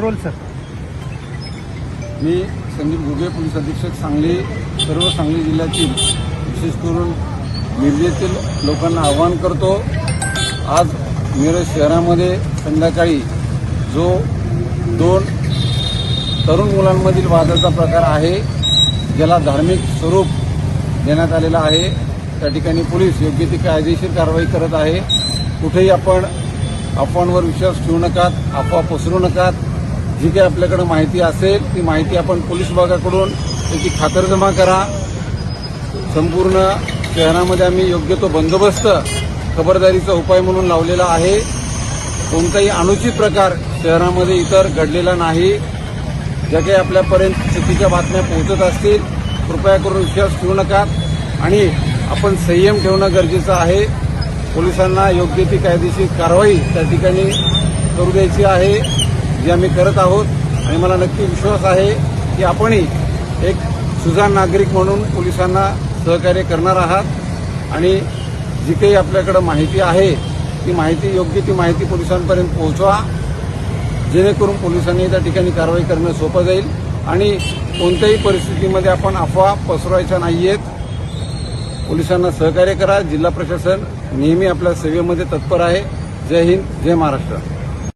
Role sir. मी Sandeep Ghuge police अधीक्षक सांगली सर्व सांगली जिल्ह्यातील विशेष करून मिरजेतील लोकांना आवाहन करतो आज मिरज शहरामध्ये संध्याकाळी जो दोन तरुण मुलांमधील वादाचा प्रकार आहे ज्याला धार्मिक स्वरूप देण्यात आलेलं आहे त्या ठिकाणी पोलीस योग्य ती कायदेशीर कारवाई करत आहे. कुठेही आपण अफवांवर विश्वास ठेवू नकात अफवा पसरू नकात जी काही आपल्याकडे माहिती असेल ती माहिती आपण पोलीस विभागाकडून त्याची खातरजमा करा. संपूर्ण शहरामध्ये आम्ही योग्य तो बंदोबस्त खबरदारीचा उपाय म्हणून लावलेला आहे. कोणताही अनुचित प्रकार शहरामध्ये इतर घडलेला नाही. ज्या काही आपल्यापर्यंत चुकीच्या बातम्या पोहोचत असतील कृपया करून विश्वास ठेवू नका. आणि आपण संयम ठेवणं गरजेचं आहे. पोलिसांना योग्य ती कायदेशीर कारवाई त्या ठिकाणी करू द्यायची आहे. जे आम्ही करत आहोत आणि मला नक्की विश्वास आहे की आपणही एक सुजाण नागरिक म्हणून पोलिसांना सहकार्य करणार आहात. आणि जी काही आपल्याकडं माहिती आहे ती माहिती योग्य ती माहिती पोलिसांपर्यंत पोहोचवा. जेणेकरून पोलिसांनी त्या ठिकाणी कारवाई करणं सोपं जाईल. आणि कोणत्याही परिस्थितीमध्ये आपण अफवा पसरवायच्या आहेत पोलिसांना सहकार्य करा. जिल्हा प्रशासन नेहमी आपल्या सेवेमध्ये तत्पर आहे. जय हिंद जय महाराष्ट्र.